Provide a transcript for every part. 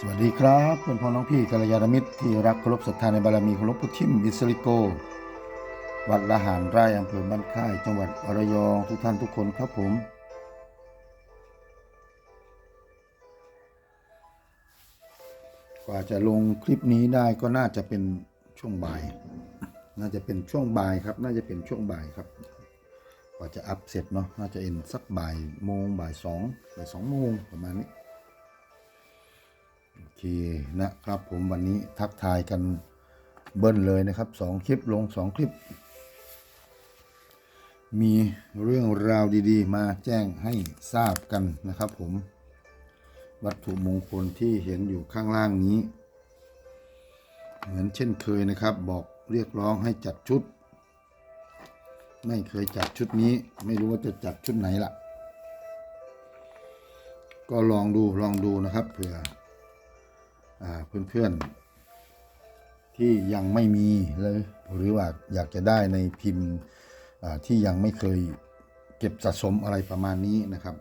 สวัสดีครับเพื่อนพ้องน้องพี่กัลยาณมิตรที่รักเคารพศรัทธาในบารมีของหลวงปู่ทิมอิสริโก วัดละหารไร่อำเภอบ้านค่าย จังหวัดระยองทุกท่านทุกคนครับผม กว่าจะลงคลิปนี้ได้ก็น่าจะเป็นช่วงบ่าย น่าจะเป็นช่วงบ่ายครับ น่าจะเป็นช่วงบ่ายครับ กว่าจะอัพเสร็จเนาะน่าจะเอ็นสักบ่ายโมงบ่ายสองบ่ายสองโมงประมาณนี้ เคนะครับผมวันนี้ทักทายกันเบิ้ลเลยนะครับสองคลิปลงสองคลิป มีเรื่องราวดีๆ มาแจ้งให้ทราบกันนะครับผม วัตถุมงคลที่เห็นอยู่ข้างล่างนี้ เหมือนเช่นเคยนะครับ บอกเรียกร้องให้จัดชุด ไม่เคยจัดชุดนี้ ไม่รู้ว่าจะจัดชุดไหนล่ะก็ลองดูลองดูนะครับเผื่อ เพื่อนๆ ที่ยังไม่มีเลยหรือว่าอยากจะได้ในพิมพ์ที่ยังไม่เคยเก็บสะสมอะไรประมาณนี้นะครับ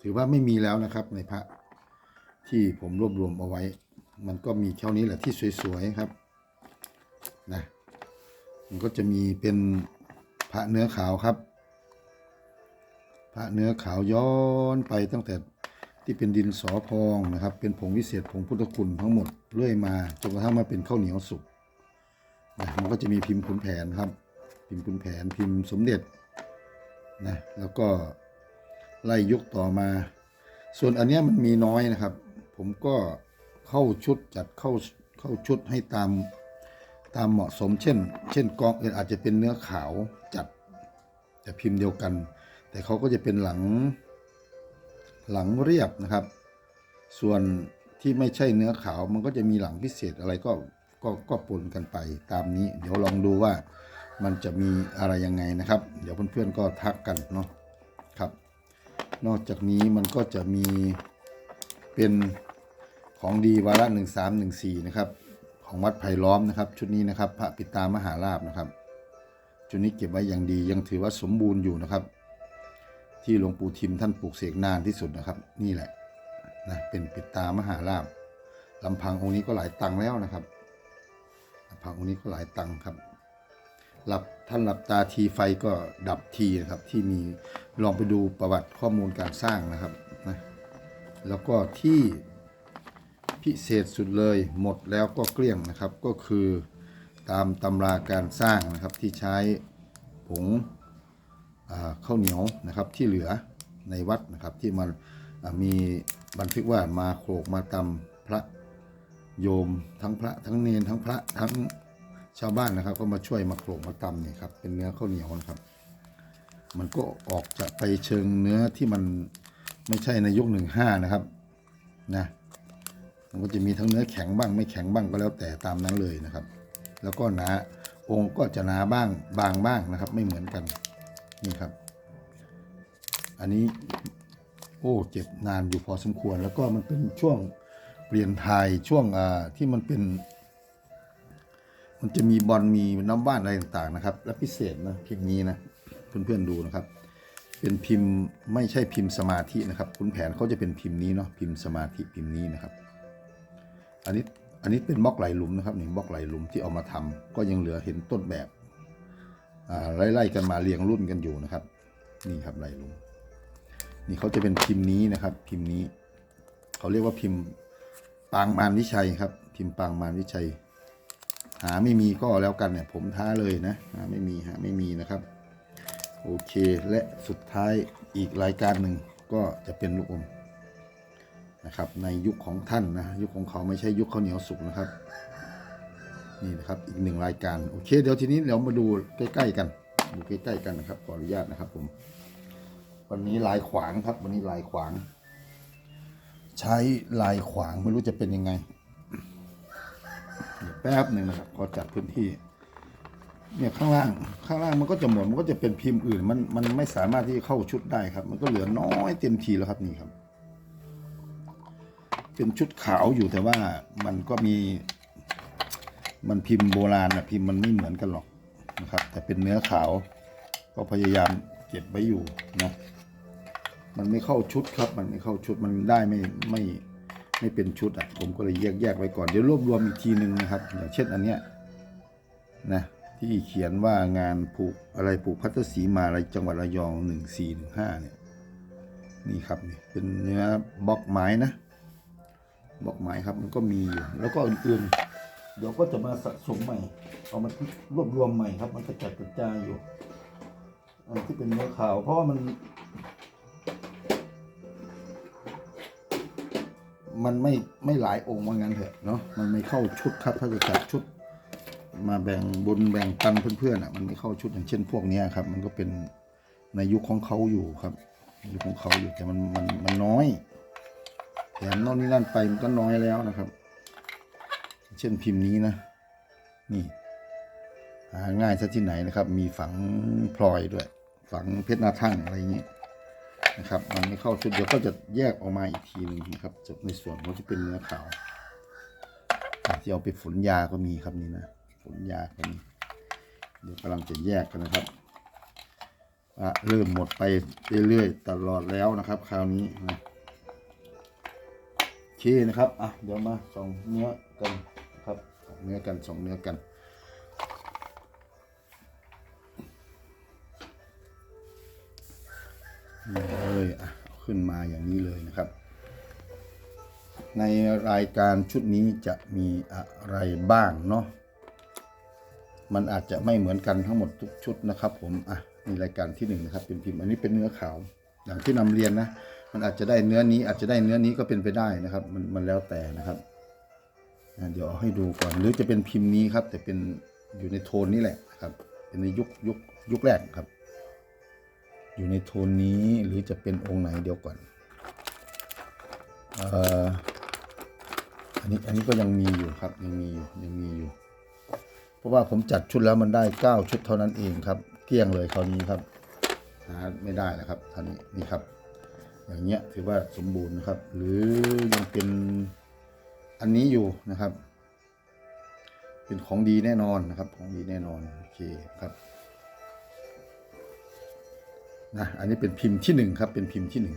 ถือว่าไม่มีแล้วนะครับในพระที่ผมรวบรวมเอาไว้ มันก็มีเท่านี้แหละที่สวยๆครับนะมันก็จะมีเป็นพระเนื้อขาวครับ พระเนื้อขาวย้อนไปตั้งแต่ ที่เป็นดินสอพองนะครับ เป็นผงวิเศษผงพุทธคุณทั้งหมดเรื่อยมาจนกระทั่งมาเป็นข้าวเหนียวสุกนะมันก็จะมีพิมพ์ขุนแผนครับ พิมพ์ขุนแผนพิมพ์สมเด็จนะแล้วก็ไล่ยุคต่อมา ส่วนอันนี้มันมีน้อยนะครับ ผมก็เข้าชุดจัดเข้าเข้าชุดให้ตามตามเหมาะสม เช่น เช่นกองอื่นอาจจะเป็นเนื้อขาวจัดแต่พิมพ์เดียวกัน แต่เขาก็จะเป็นหลัง หลังเรียบนะครับ ส่วนที่ไม่ใช่เนื้อขาวมันก็จะมีหลังพิเศษอะไรก็ก็ก็ปนกันไปตามนี้ เดี๋ยวลองดูว่ามันจะมีอะไรยังไงนะครับ เดี๋ยวเพื่อนๆก็ทักกันเนาะครับ นอกจากนี้มันก็จะมีเป็นของดีวาระหนึ่งสามหนึ่งสี่นะครับ ของวัดไผ่ล้อมนะครับ ชุดนี้นะครับ พระปิตามหาลาบนะครับ ชุดนี้เก็บไว้อย่างดียังถือว่าสมบูรณ์อยู่นะครับ ที่หลวงปู่ทิมท่านปลูกเสกนานที่สุดนะครับ นี่แหละนะเป็นปิดตามหาลาบลำพังองค์นี้ก็หลายตังแล้วนะครับลำพังองค์นี้ก็หลายตังครับหลับท่านหลับตาทีไฟก็ดับทีนะครับ ที่มีลองไปดูประวัติข้อมูลการสร้างนะครับนะแล้วก็ที่พิเศษสุดเลยหมดแล้วก็เกลี้ยงนะครับ ก็คือตามตำราการสร้างนะครับที่ใช้ผง ข้าวเหนียวนะครับที่เหลือในวัดนะครับที่มันอ่ามีบันทึกว่ามาโขลกมาตำพระโยมทั้งพระทั้งเนนทั้งพระทั้งชาวบ้านนะครับ ก็มาช่วยมาโขลกมาตำเนี่ยครับเป็นเนื้อข้าวเหนียวนะครับ มันก็ออกจะไปเชิงเนื้อที่มันไม่ใช่ในยุคหนึ่งห้านะครับนะมันก็จะมีทั้งเนื้อแข็งบ้าง ไม่แข็งบ้างก็แล้วแต่ตามนั้นเลยนะครับ แล้วก็หนาองค์ก็จะหนาบ้างบางบ้างนะครับ ไม่เหมือนกัน นี่ครับ อันนี้ โอ้เจ็บนานอยู่พอสมควร แล้วก็มันเป็นช่วงเปลี่ยนทายช่วงอ่าที่มันเป็น มันจะมีบอลมีน้ำบ้านอะไรต่างๆนะครับ และพิเศษนะพิมพ์นี้นะเพื่อนๆดูนะครับ เป็นพิมพ์ไม่ใช่พิมพ์สมาธินะครับคุณแผนเขาจะเป็นพิมพ์นี้เนาะพิมพ์สมาธิพิมพ์นี้นะครับ อันนี้อันนี้เป็นบล็อกไหลหลุมนะครับหนึ่งบล็อกไหลหลุมที่เอามาทำก็ยังเหลือเห็นต้นแบบ ไล่ๆกันมาเรียงรุ่นกันอยู่นะครับ นี่ครับไล่ลุงนี่เขาจะเป็นพิมพ์นี้นะครับ พิมพ์นี้เขาเรียกว่าพิมพ์ปางมารวิชัยครับ พิมพ์ปางมารวิชัย หาไม่มีก็แล้วกันเนี่ย ผมท้าเลยนะหาไม่มีหาไม่มีนะครับ โอเคและสุดท้ายอีกรายการหนึ่งก็จะเป็นลูกอมนะครับ ในยุคของท่านนะยุคของเขาไม่ใช่ยุคข้าวเหนียวสุกนะครับ นี่นะครับอีกหนึ่งรายการโอเค เดี๋ยวทีนี้เรามาดูใกล้ๆกัน ดูใกล้ๆกันนะครับขออนุญาตนะครับ ผม วันนี้ลายขวางครับ วันนี้ลายขวาง ใช้ลายขวางไม่รู้จะเป็นยังไงเดี๋ยวแป๊บหนึ่งนะครับขอจัดพื้นที่ เนี่ยข้างล่างข้างล่างมันก็จะหมดมันก็จะเป็นพิมพ์อื่น มันมันไม่สามารถที่จะเข้าชุดได้ครับ มันก็เหลือน้อยเต็มทีแล้วครับนี่ครับ เป็นชุดขาวอยู่แต่ว่ามันก็มี มันพิมพ์โบราณนะพิมพ์มันไม่เหมือนกันหรอกนะครับ แต่เป็นเนื้อขาว ก็พยายามเก็บไว้อยู่นะมันไม่เข้าชุดครับ มันไม่เข้าชุดมันได้ไม่ไม่ไม่เป็นชุดอะผมก็เลยแยกแยกไว้ก่อนเดี๋ยวรวบรวมอีกทีหนึ่งนะครับอย่างเช่นอันเนี้ยนะที่เขียนว่างานผูกอะไรผูกพัทสีมาอะไรจังหวัดระยองหนึ่งสี่หนึ่งห้าเนี่ยนี่ครับนี่เป็นเนื้อบล็อกไม้นะบล็อกไม้ครับมันก็มีอยู่แล้วก็อื่นๆ เดี๋ยวก็จะมาสะสมใหม่ เอามารวบรวมใหม่ครับ มันกระจัดกระจายอยู่ อันที่เป็นเนื้อขาว เพราะว่ามัน มันไม่ไม่หลายองค์ว่างั้นเถอะเนาะ มันไม่เข้าชุดครับ ถ้าจะจัดชุด มาแบ่งบุญแบ่งปันเพื่อนๆอะ มันไม่เข้าชุดอย่างเช่นพวกนี้ครับ มันก็เป็นในยุคของเขาอยู่ครับยุคของเขาอยู่แต่มันมันมันน้อยแถมโน่นนี่นั่นไปมันก็น้อยแล้วนะครับ ช่นพิมพ์นี้นะ นี่หาง่ายซะที่ไหนนะครับ มีฝังพลอยด้วย ฝังเพชรนาทั่งอะไรอย่างนี้นะครับ มันไม่เข้าชุดเดี๋ยวก็จะแยกออกมาอีกทีหนึ่งนะครับจากในส่วนของที่เป็นเนื้อขาวที่เอาไปฝนยาก็มีครับนี่นะฝนยาก็มีเดี๋ยวกำลังจะแยกกันนะครับอะเริ่มหมดไปเรื่อยๆตลอดแล้วนะครับ คราวนี้นะโอเคนะครับอะเดี๋ยวมาส่องเนื้อกัน เนื้อกันสองเนื้อกันเลยอะขึ้นมาอย่างนี้เลยนะครับ ในรายการชุดนี้จะมีอะไรบ้างเนาะมันอาจจะไม่เหมือนกันทั้งหมดทุกชุดนะครับ ผมอะนี่รายการที่หนึ่งนะครับเป็นพิมพ์อันนี้เป็นเนื้อขาวอย่างที่นำเรียนนะ มันอาจจะได้เนื้อนี้อาจจะได้เนื้อนี้ก็เป็นไปได้นะครับ มันมันแล้วแต่นะครับ เดี๋ยวเอาให้ดูก่อน หรือจะเป็นพิมพ์นี้ครับ แต่เป็นอยู่ในโทนนี้แหละครับเป็นในยุคยุคยุคแรกครับ อยู่ในโทนนี้หรือจะเป็นองค์ไหนเดี๋ยวก่อนอันนี้อันนี้ก็ยังมีอยู่ครับยังมีอยู่ยังมีอยู่ เพราะว่าผมจัดชุดแล้วมันได้เก้าชุดเท่านั้นเองครับ เกลี้ยงเลยคราวนี้ครับหาไม่ได้แล้วครับท่านี้นี่ครับ อย่างเงี้ยถือว่าสมบูรณ์นะครับ หรือยังเป็น อันนี้อยู่นะครับ เป็นของดีแน่นอนนะครับ ของดีแน่นอนโอเคครับนะอันนี้เป็นพิมพ์ที่หนึ่งครับ เป็นพิมพ์ที่หนึ่ง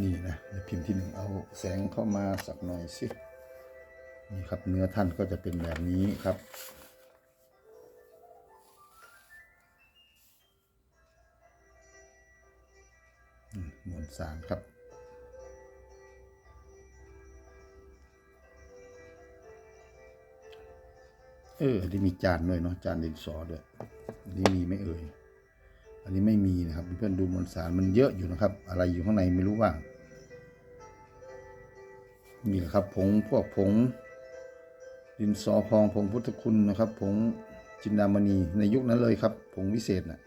นี่นะพิมพ์ที่หนึ่งเอาแสงเข้ามาสักหน่อยสินี่ครับเนื้อท่านก็จะเป็นแบบนี้ครับ มมวลสารครับเอออันนี้มีจานด้วยเนาะจานดินสอด้วยอันนี้มีไม่เอ่ยอันนี้ไม่มีนะครับเพื่อนดูมวลสารมันเยอะอยู่นะครับ อะไรอยู่ข้างในไม่รู้ว่างนี่แหละครับผงพวกผง ดินสอพองผงพุทธคุณนะครับ ผงจินดามณีในยุคนั้นเลยครับ ผงวิเศษน่ะ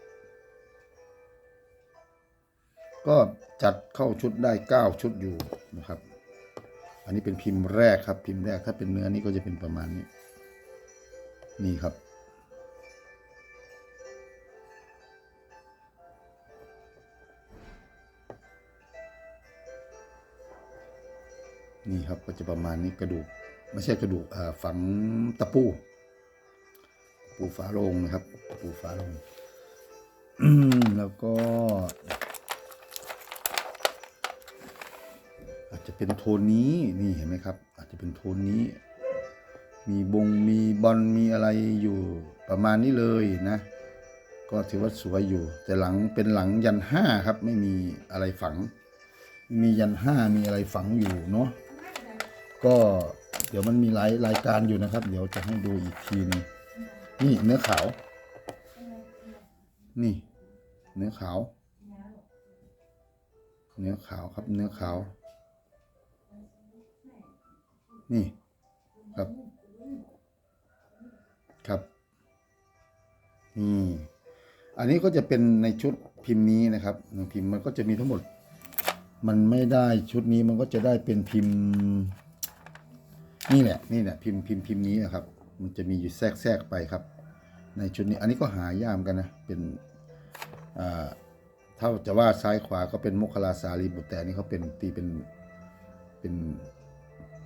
ก็จัดเข้าชุดได้เก้าชุดอยู่นะครับ อันนี้เป็นพิมพ์แรกครับ พิมพ์แรกถ้าเป็นเนื้อนี้ก็จะเป็นประมาณนี้ นี่ครับ นี่ครับก็จะประมาณนี้กระดูก ไม่ใช่กระดูกฝังตะปู ปูฝาโลงนะครับ ปูฝาโลงแล้วก็ จะเป็นโทนนี้นี่เห็นไหมครับ อาจจะเป็นโทนนี้ มีบงมีบอลมีอะไรอยู่ประมาณนี้เลยนะ ก็ถือว่าสวยอยู่ แต่หลังเป็นหลังยันห้าครับ ไม่มีอะไรฝัง มียันห้ามีอะไรฝังอยู่เนาะก็เดี๋ยวมันมีหลายรายการอยู่นะครับ เดี๋ยวจะให้ดูอีกทีนึงนี่เนื้อขาว นี่ เนื้อขาว เนื้อขาวครับเนื้อขาว นี่ครับ ครับนี่อันนี้ก็จะเป็นในชุดพิมพ์นี้นะครับพิมพ์มันก็จะมีทั้งหมด มันไม่ได้ชุดนี้มันก็จะได้เป็นพิมพ์ นี่แหละนี่แหละพิมพ์พิมพ์พิมพ์นี้นะครับ มันจะมีอยู่แทรกแทรกไปครับ ในชุดนี้อันนี้ก็หายากเหมกันนะเป็นอ่าถ้าจะว่าซ้ายขวาก็เป็นมคลาสารีบุตรแต่นนี้เขาเป็นตีเป็นเป็น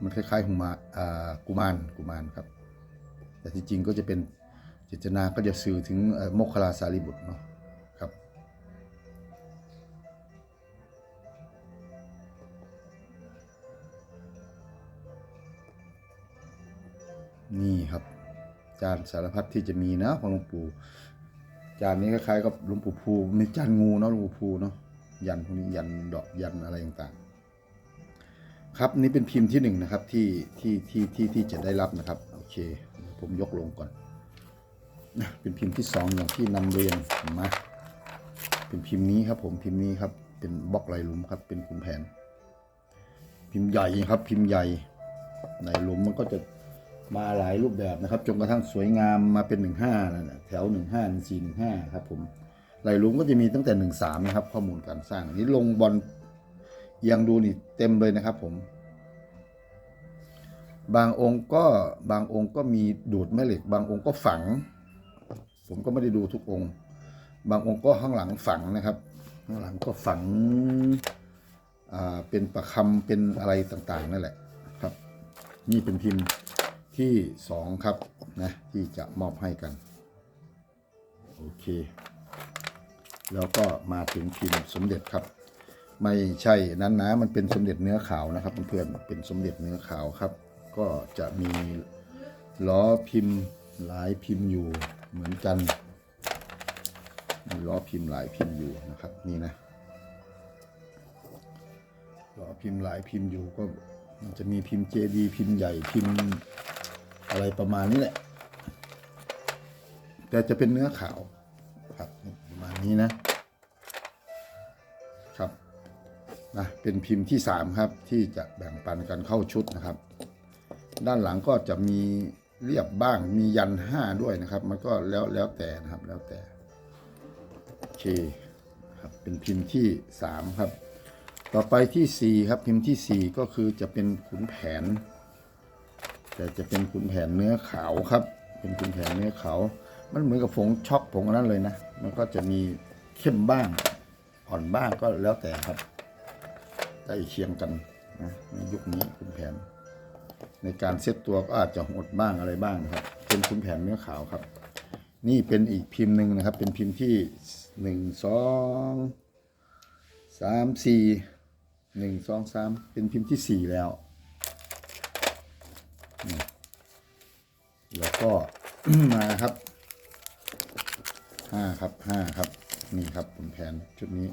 มันคล้ายๆหุมากุมารกุมารครับ แต่ที่จริงก็จะเป็นเจตนาก็จะสื่อถึงโมคคลาสารีบุตรเนาะครับ นี่ครับ จานสารพัดที่จะมีนะของหลวงปู่จานนี้คล้ายๆกับหลวงปู่ภูมีจานงูเนาะหลวงปู่ภูเนาะยันพวกนี้ยันดอกยันอะไรต่างๆ ครับนี่เป็นพิมพ์ที่หนึ่งนะครับที่ที่ที่ที่ที่จะได้รับนะครับโอเคผมยกลงก่อนนะเป็นพิมพ์ที่สองอย่างที่นำเรียนมาเป็นพิมพ์นี้ครับผมพิมพ์นี้ครับเป็นบล็อกลายหลุมครับเป็นขุนแผน พิมพ์ใหญ่ครับพิมพ์ใหญ่ในหลุมมันก็จะมาหลายรูปแบบนะครับจนกระทั่งสวยงามมาเป็นหนึ่งห้านั่นแหละแถวหนึ่งห้าหนึ่งสี่หนึ่งห้าครับผมลายหลุมก็จะมีตั้งแต่หนึ่งสามนะครับข้อมูลการสร้างอันนี้ลงบอล ยังดูนี่เต็มเลยนะครับผม บางองค์ก็บางองค์ก็มีดูดแม่เหล็ก บางองค์ก็ฝัง ผมก็ไม่ได้ดูทุกองค์ บางองค์ก็ข้างหลังฝังนะครับข้างหลังก็ฝังเป็นประคำเป็นอะไรต่างๆนั่นแหละครับ นี่เป็นพิมพ์ที่สองครับนะที่จะมอบให้กัน โอเค แล้วก็มาถึงพิมพ์สมเด็จครับ ไม่ใช่นั้นนะมันเป็นสมเด็จเนื้อขาวนะครับเพื่อนๆเป็นสมเด็จเนื้อขาวครับ ก็จะมีล้อพิมพ์หลายพิมพ์อยู่เหมือนกันมีล้อพิมพ์หลายพิมพ์อยู่นะครับ นี่นะรอพิมพ์หลายพิมพ์อยู่ก็มันจะมีพิมพ์เจดีพิมพ์ใหญ่พิมพ์อะไรประมาณนี้แหละ แต่จะเป็นเนื้อขาวครับประมาณนี้นะครับ นะเป็นพิมพ์ที่สามครับ ที่จะแบ่งปันกันเข้าชุดนะครับ ด้านหลังก็จะมีเรียบบ้างมียันห้าด้วยนะครับ มันก็แล้วแล้วแต่นะครับแล้วแต่โอเคครับเป็นพิมพ์ที่สามครับ ต่อไปที่ 4 ครับพิมพ์ที่ 4 ก็คือจะเป็นขุนแผน แต่จะเป็นขุนแผนเนื้อขาวครับ เป็นขุนแผนเนื้อขาวมันเหมือนกับผงช็อกผงนนั้นเลยนะ มันก็จะมีเข้มบ้างอ่อนบ้างก็แล้วแต่ครับ ใกล้เคียงกันนะในยุคนี้ขุนแผน ในการเซตตัวก็อาจจะหดบ้างอะไรบ้างนะครับ เป็นขุนแผนเนื้อขาวครับ นี่เป็นอีกพิมพ์หนึ่งนะครับ เป็นพิมพ์ที่หนึ่งสองสามสี่หนึ่งสองสามเป็นพิมพ์ที่สี่แล้วแล้วก็มาครับห้าครับห้าครับ นี่ครับขุนแผนชุดนี้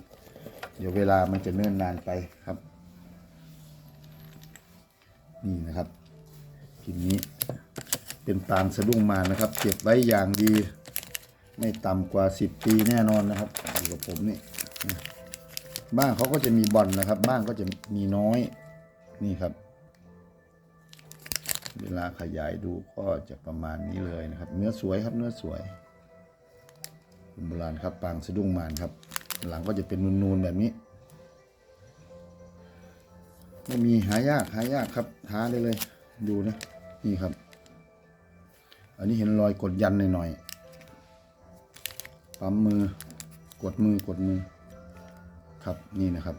เดี๋ยวเวลามันจะเนิ่นนานไปครับ นี่นะครับพิมพ์นี้เป็นตาลสะดุ้งมานะครับ เก็บไว้อย่างดี ไม่ต่ำกว่า 10 ปีแน่นอนนะครับอยู่กับผมนี่บ้างเขาก็จะมีบอลนะครับ บ้างก็จะมีน้อยนี่ครับ เวลาขยายดูก็จะประมาณนี้เลยนะครับ เนื้อสวยครับเนื้อสวยโบราณครับปางสะดุ้งมารครับ หลังก็จะเป็นนูนๆแบบนี้ ไม่มีหายากหายากครับท้าได้เลย ดูนะ นี่ครับ อันนี้เห็นรอยกดยันหน่อยๆปั๊มมือกดมือกดมือ ครับนี่นะครับ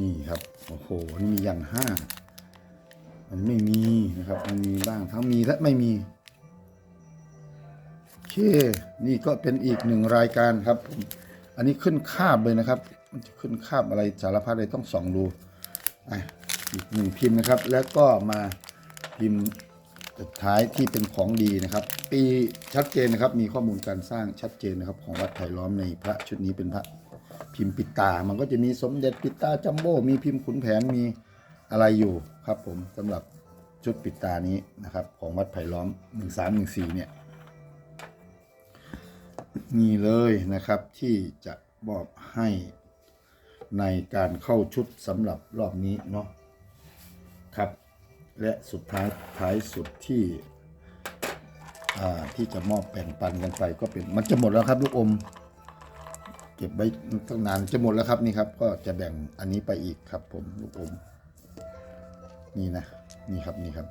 นี่ครับ โอ้โห นี่มียันห้า มันไม่มีนะครับ มันมีบ้างทั้งมีและไม่มี โอเค นี่ก็เป็นอีกหนึ่งรายการครับผมอันนี้ขึ้นคาบเลยนะครับ มันจะขึ้นคาบอะไรสารพัดเลยต้องส่องดูอะอีกหนึ่งพิมพ์นะครับ แล้วก็มาพิมพ์สุดท้ายที่เป็นของดีนะครับ ปีชัดเจนนะครับ มีข้อมูลการสร้างชัดเจนนะครับ ของวัดไผ่ล้อมในพระชุดนี้เป็นพระพิมพ์ปิดตา มันก็จะมีสมเด็จปิดตาจัมโบ้มีพิมพ์ขุนแผนมี อะไรอยู่ครับผมสำหรับชุดปิดตานี้นะครับ ของวัดไผ่ล้อม 1314 เนี่ย นี่เลยนะครับที่จะมอบให้ในการเข้าชุดสำหรับรอบนี้เนาะครับ และสุดท้ายท้ายสุดที่ที่จะมอบแบ่งปันกันไปก็เป็นมันจะหมดแล้วครับลูกอม เก็บไว้ตั้งนานจะหมดแล้วครับนี่ครับ ก็จะแบ่งอันนี้ไปอีกครับผมลูกอม นี่นะ นี่ครับนี่ครับ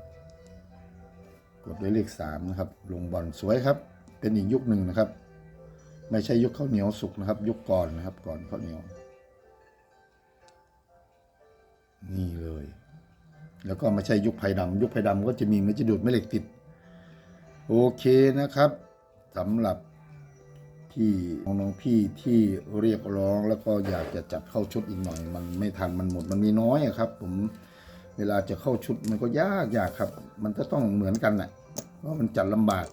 กดด้วยเลขสามนะครับ ลงบอลสวยครับ เป็นอีกยุคหนึ่งนะครับ ไม่ใช่ยุคข้าวเหนียวสุกนะครับ ยุคก่อนนะครับ ก่อนข้าวเหนียว นี่เลย แล้วก็ไม่ใช่ยุคไผ่ดำยุคไผ่ดำก็จะมีไมันจะดูดแม่เหล็กติด โอเคนะครับสำหรับที่น้องๆพี่ที่เรียกร้องแล้วก็อยากจะจัดเข้าชุดอีกหน่อย มันไม่ทันมันหมดมันมีน้อยอะครับ ผม เวลาจะเข้าชุดมันก็ยากยากครับ มันก็ต้องเหมือนกันแหละเพราะมันจัดลำบาก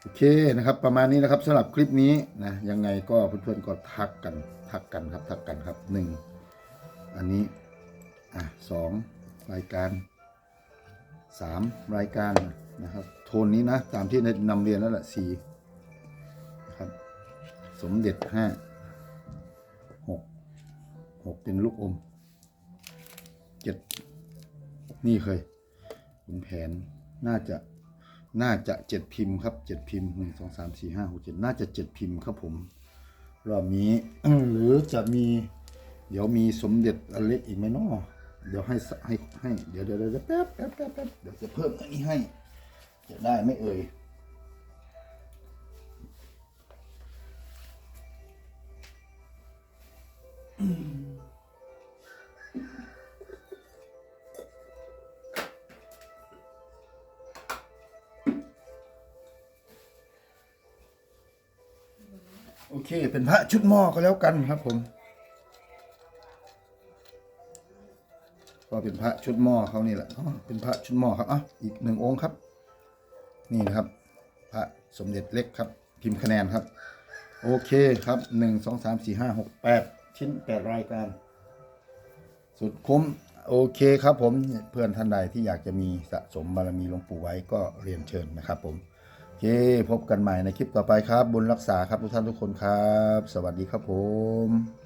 โอเคนะครับ ประมาณนี้นะครับสำหรับคลิปนี้นะยังไงก็เพื่อนๆก็ทักกันทักกันครับทักกันครับหนึ่งอันนี้อะสองรายการสามรายการนะครับโทนนี้นะตามที่ได้นำเรียนแล้วแหละสี่นะครับสมเด็จห้าหกหกเป็นลูกอมเจ็ด นี่เคยขุนแผนน่าจะน่าจะเจ็ดพิมพ์ครับเจ็ดพิมพ์หนึ่งสองสามสี่ห้าหกเจ็ดน่าจะเจ็ดพิมพ์ครับผมรอบนี้ หรือจะมี เดี๋ยวมีสมเด็จอเล็กอีกไหมเนาะเดี๋ยวให้ให้ให้เดี๋ยวเดี๋ยวเดี๋ยวแป๊บแป๊บแป๊บแป๊บเดี๋ยวจะเพิ่มอันนี้ให้ จะได้ไม่เอ่ยโอเเป็นพระชุดหม้อก็แล้วกันครับผม ก็เป็นพระชุดหม้อเขานี่แหละเป็นพระชุดหม้อครับอะอีกหนึ่งองค์ครับ นี่นะครับ พระสมเด็จเล็กครับ พิมพ์คะแนนครับ โอเคครับหนึ่งสองสามสี่ห้าหกแปดชิ้นแปดรายการ สุดคุ้มโอเคครับผมเพื่อนท่านใดที่อยากจะมีสะสมบารมีหลวงปู่ไว้ก็เรียนเชิญนะครับผม เคพบกันใหม่ในคลิปต่อไปครับ บุญรักษาครับทุกท่านทุกคนครับ สวัสดีครับผม